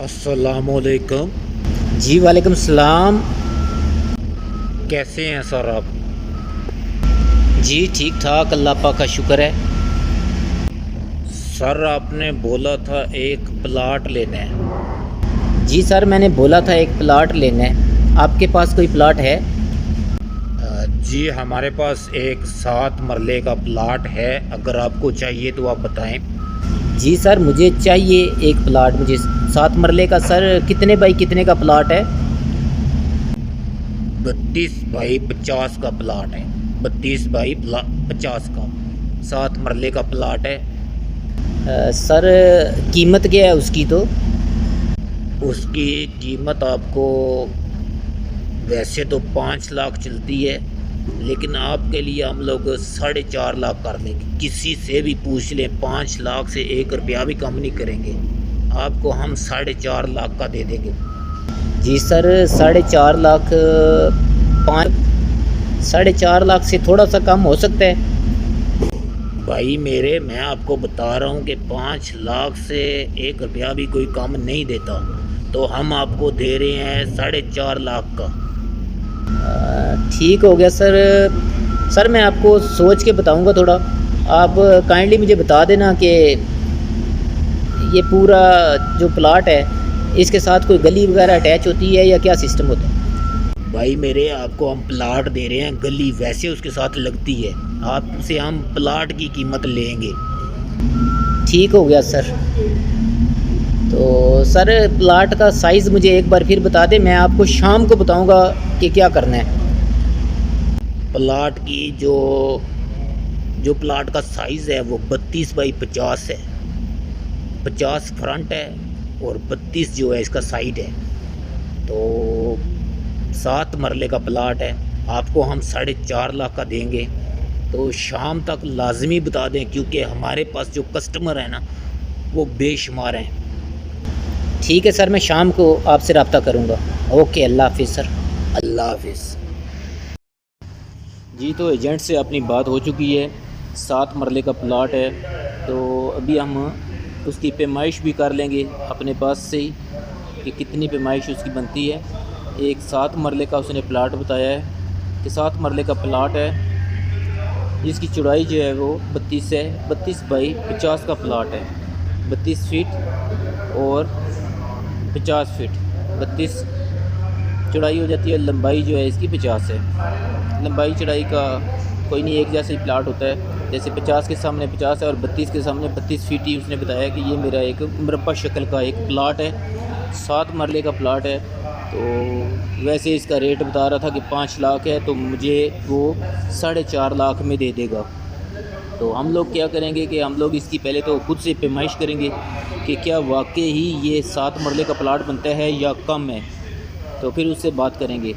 असलकुम जी वालेकुम सलाम। कैसे हैं सर आप? जी ठीक ठाक अल्लाह पा का शुक्र है। सर आपने बोला था एक प्लाट लेना है। जी सर मैंने बोला था एक प्लाट लेना है। आपके पास कोई प्लाट है? जी हमारे पास एक सात मरले का प्लाट है। अगर आपको चाहिए तो आप बताएँ। जी सर मुझे चाहिए एक प्लाट मुझे सात मरले का सर कितने बाई कितने का प्लाट है? बत्तीस बाई पचास का प्लाट है। बत्तीस बाई पचास का सात मरले का प्लाट है। अ, सर कीमत क्या है उसकी तो? उसकी कीमत आपको वैसे तो पाँच लाख चलती है। लेकिन आपके लिए हम लोग साढ़े चार लाख कर लेंगे। किसी से भी पूछ लें, पाँच लाख से एक रुपया भी कम नहीं करेंगे। आपको हम साढ़े चार लाख का दे देंगे। जी सर, साढ़े चार लाख, पाँच, साढ़े चार लाख से थोड़ा सा कम हो सकता है। भाई मेरे, मैं आपको बता रहा हूँ कि पाँच लाख से एक रुपया भी कोई कम नहीं देता। तो हम आपको दे रहे हैं साढ़े चार लाख का। ठीक हो गया सर। सर मैं आपको सोच के बताऊँगा थोड़ा। आप काइंडली मुझे बता देना कि ये पूरा जो प्लाट है इसके साथ कोई गली वगैरह अटैच होती है या क्या सिस्टम होता है? भाई मेरे आपको हम प्लाट दे रहे हैं गली वैसे उसके साथ लगती है। आपसे हम प्लाट की कीमत लेंगे। ठीक हो गया सर। तो सर, प्लाट का साइज़ मुझे एक बार फिर बता दें, मैं आपको शाम को बताऊँगा कि क्या करना है। प्लाट की जो जो प्लाट का साइज़ है, वो बत्तीस बाई पचास है। पचास फ्रंट है और बत्तीस जो है इसका साइड है। तो सात मरले का प्लाट है, आपको हम साढ़े चार लाख का देंगे। तो शाम तक लाजमी बता दें, क्योंकि हमारे पास जो कस्टमर है ना, वो बेशुमार हैं। ठीक है सर, मैं शाम को आपसे रब्ता करूँगा। ओके, अल्लाह हाफिज़ सर। अल्लाह हाफिज़। जी तो एजेंट से अपनी बात हो चुकी है। सात मरले का प्लाट है तो अभी हम उसकी पैमाइश भी कर लेंगे अपने पास से ही, कि कितनी पेमाइश उसकी बनती है। एक सात मरले का उसने प्लाट बताया है, कि सात मरले का प्लाट है, जिसकी चौड़ाई जो है वो बत्तीस है। बत्तीस बाई पचास का प्लाट है। बत्तीस फीट और पचास फीट, बत्तीस चौड़ाई हो जाती है, लंबाई जो है इसकी पचास है। लंबाई चौड़ाई का कोई नहीं, एक जैसा ही प्लाट होता है। जैसे पचास के सामने पचास है और बत्तीस के सामने बत्तीस फीट ही उसने बताया कि ये मेरा एक मरबा शक्ल का एक प्लाट है। सात मरले का प्लाट है। तो वैसे इसका रेट बता रहा था कि पाँच लाख है तो मुझे वो साढ़े चार लाख में दे देगा। तो हम लोग क्या करेंगे कि हम लोग इसकी पहले तो खुद से पैमाइश करेंगे कि क्या वाकई ही ये सात मरले का प्लाट बनता है या कम है। तो फिर उससे बात करेंगे।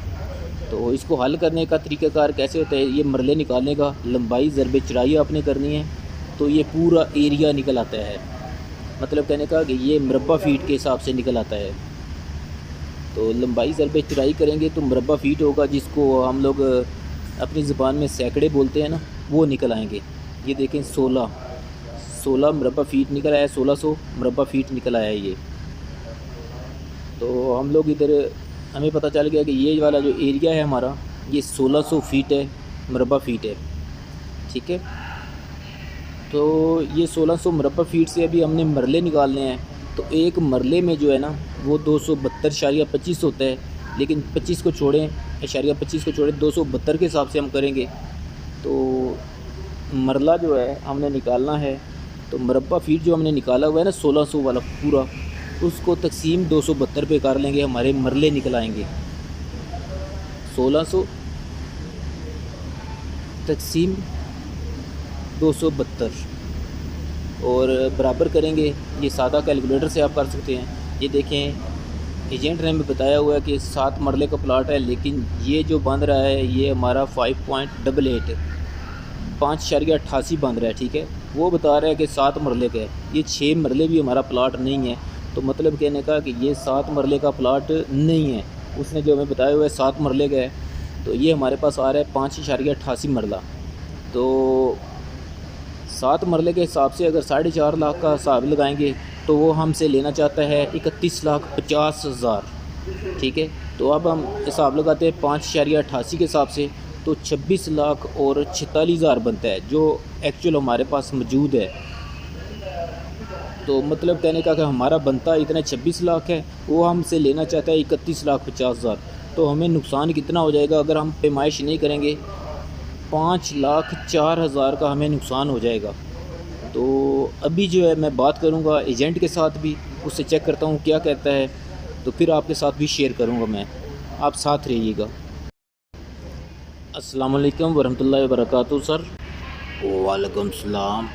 तो इसको हल करने का तरीक़ाकार कैसे होता है? ये मरले निकालने का लंबाई, ज़रब चढ़ाई आपने करनी है तो ये पूरा एरिया निकल आता है। मतलब कहने का कि ये मरबा फीट के हिसाब से निकल आता है। तो लंबाई, ज़रब चढ़ाई करेंगे तो मरबा फीट होगा, जिसको हम लोग अपनी ज़ुबान में सैकड़े बोलते हैं ना, वो निकल आएँगे। ये देखें सोलह। सोलह मरबा फीट निकल आया, सोलह सौ मरबा फीट निकल आया ये। तो हम लोग इधर, हमें पता चल गया कि ये वाला जो एरिया है हमारा, ये 1600 फीट है मरबा फीट है। ठीक है? तो ये 1600 मरबा फीट से अभी हमने मरले निकालने हैं। तो एक मरले में जो है ना, वो दो सौ बहत्तर शारिया पच्चीस होता है। लेकिन 25 को छोड़ें इशारिया पच्चीस को छोड़ें, दो सौ बहत्तर के हिसाब से हम करेंगे। तो मरला जो है, हमने निकालना है। तो मरबा फीट जो हमने निकाला हुआ है ना सोलह सौ वाला पूरा, उसको तकसीम दो सौ बहत्तर पे कर लेंगे, हमारे मरले निकल आएँगे। सोलह सौ तकसीम दो सौ बहत्तर। और बराबर करेंगे, ये सादा कैलकुलेटर से आप कर सकते हैं। ये देखें, एजेंट ने हमें बताया हुआ है कि सात मरले का प्लाट है, लेकिन ये जो बंद रहा है, ये हमारा फाइव पॉइंट डबल एट। पाँच शरिया अट्ठासी बंद रहा है, ठीक है? वो बता रहा है कि सात मरले का है ये छः मरले भी हमारा प्लाट नहीं है। तो मतलब कहने का कि ये सात मरले का प्लाट नहीं है। उसने जो हमें बताया हुआ है सात मरले का है तो ये हमारे पास आ रहा है पाँच इशारिया अट्ठासी मरला। तो सात मरले के हिसाब से अगर साढ़े चार लाख का हिसाब लगाएँगे तो वो हमसे लेना चाहता है इकतीस लाख पचास हज़ार, ठीक है? तो अब हम हिसाब लगाते हैं पाँच शरिया अठासी के हिसाब से। तो छब्बीस लाख और छतालीस हज़ार बनता है, जो एक्चुअल हमारे पास मौजूद है। तो मतलब कहने का कि हमारा बनता इतना छब्बीस लाख है, वो हमसे लेना चाहता है इकतीस लाख पचास हज़ार। तो हमें नुकसान कितना हो जाएगा अगर हम पेमाइश नहीं करेंगे? पाँच लाख चार हज़ार का हमें नुकसान हो जाएगा। तो अभी जो है मैं बात करूँगा एजेंट के साथ भी, उससे चेक करता हूँ क्या कहता है। तो फिर आपके साथ भी शेयर करूँगा मैं। आप साथ रहिएगा। अस्सलाम वालेकुम वरहमतुल्लाहि वबरकातुहू सर वालेकुम सलाम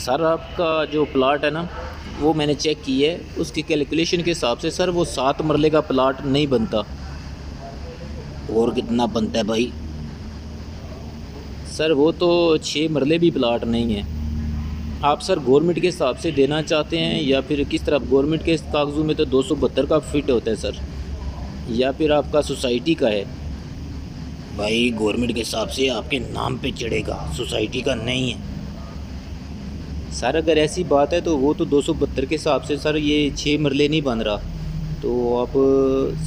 सर आपका जो प्लाट है ना वो मैंने चेक की है। उसकी कैलकुलेशन के हिसाब से सर वो सात मरले का प्लाट नहीं बनता। और कितना बनता है भाई? सर वो तो छः मरले भी प्लाट नहीं है। आप सर गवर्नमेंट के हिसाब से देना चाहते हैं या फिर किस तरह? गवर्नमेंट के कागजों में तो दो सौ बहत्तर का फिट होता है सर या फिर आपका सोसाइटी का है। भाई गवर्नमेंट के हिसाब से आपके नाम पे चढ़ेगा। सोसाइटी का नहीं है। सर अगर ऐसी बात है तो वो तो दो सौ बहत्तर के हिसाब से सर ये छः मरले नहीं बन रहा। तो आप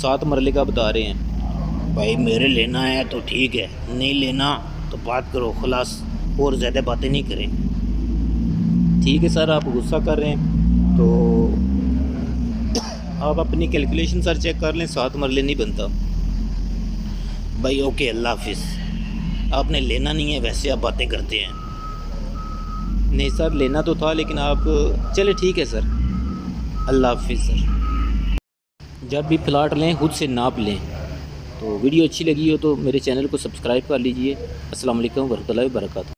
सात मरले का बता रहे हैं। भाई मेरे लेना है तो ठीक है। नहीं लेना तो बात करो खलास और ज़्यादा बातें नहीं करें। ठीक है सर आप गुस्सा कर रहे हैं। तो आप अपनी कैलकुलेशन सर चेक कर लें सात मरले नहीं बनता। भाई ओके अल्लाह हाफिज़। आपने लेना नहीं है, वैसे आप बातें करते हैं। नहीं सर, लेना तो था, लेकिन आप चले ठीक है सर। अल्लाह हाफिज़ सर। जब भी प्लाट लें, खुद से नाप लें। तो वीडियो अच्छी लगी हो तो मेरे चैनल को सब्सक्राइब कर लीजिए। असल वरह वबरकातुहू।